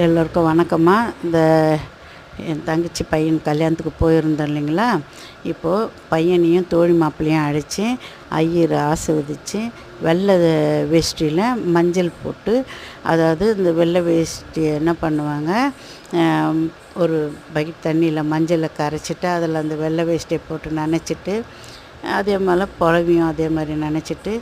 எல்லோருக்கும் வணக்கமாக இந்த என் தங்கச்சி பையன் கல்யாணத்துக்கு போயிருந்தோம் இல்லைங்களா? இப்போது பையனையும் தோழி மாப்பிள்ளையும் அழைச்சி ஐயர் ஆசிர்வதித்து வெள்ளை வேஷ்டியில் மஞ்சள் போட்டு அதாவது இந்த வெள்ளை வேஷ்டி என்ன பண்ணுவாங்க? ஒரு பக்கெட் தண்ணியில் மஞ்சளை கரைச்சிட்டு அதில் அந்த வெள்ளை வேஷ்டியை போட்டு நனைச்சிட்டு அதே மாதிரி புடவையும் அதே மாதிரி நினச்சிட்டு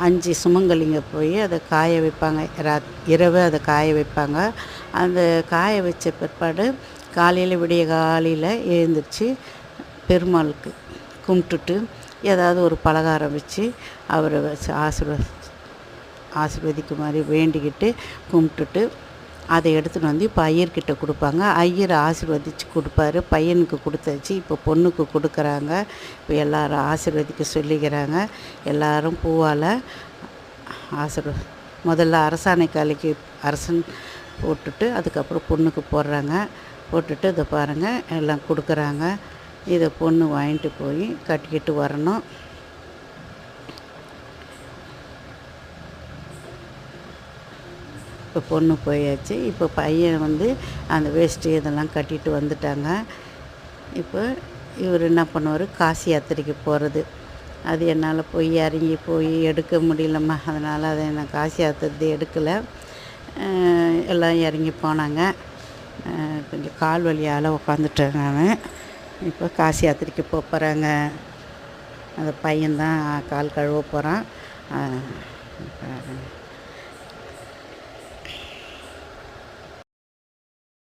அஞ்சு சுமங்கலிங்க போய் அதை காய வைப்பாங்க. ராத் இரவு அதை காய வைப்பாங்க. அந்த காய வச்ச பிற்பாடு காலையில் விடிய காலையில் எழுந்திரிச்சு பெருமாளுக்கு கும்பிட்டுட்டு ஏதாவது ஒரு பலகாரம் வச்சு அவரை வச்சு ஆசிர்வதிக்கு மாதிரி வேண்டிக்கிட்டு கும்பிட்டுட்டு அதை எடுத்துகிட்டு வந்து இப்போ ஐயர்கிட்ட கொடுப்பாங்க. ஐயர் ஆசீர்வதித்து கொடுப்பாரு. பையனுக்கு கொடுத்தாச்சு. இப்போ பொண்ணுக்கு கொடுக்குறாங்க. இப்போ எல்லாரும் ஆசிர்வதிக்க சொல்லிக்கிறாங்க. எல்லாரும் பூவால் ஆசீர்வ முதல்ல அரசாணை காலைக்கு அரசன் போட்டுட்டு அதுக்கப்புறம் பொண்ணுக்கு போடுறாங்க. போட்டுட்டு இதை பாருங்கள் எல்லாம் கொடுக்குறாங்க. இதை பொண்ணு வாங்கிட்டு போய் கட்டிக்கிட்டு வரணும். இப்போ பொண்ணு போயாச்சு. இப்போ பையன் வந்து அந்த வேஷ்டி இதெல்லாம் கட்டிட்டு வந்துட்டாங்க. இப்போ இவர் என்ன பண்ணுவார்? காசி யாத்திரைக்கு போகிறது அது என்னால் போய் இறங்கி போய் எடுக்க முடியலம்மா. அதனால் அதை நான் காசி யாத்திரை எடுக்கலை. எல்லாம் இறங்கி போனாங்க. கொஞ்சம் கால் வலியால் உட்காந்துட்டேன் நான் இப்போ காசி யாத்திரைக்கு போக போகிறாங்க அந்த பையன்தான் கால் கழுவ போகிறான்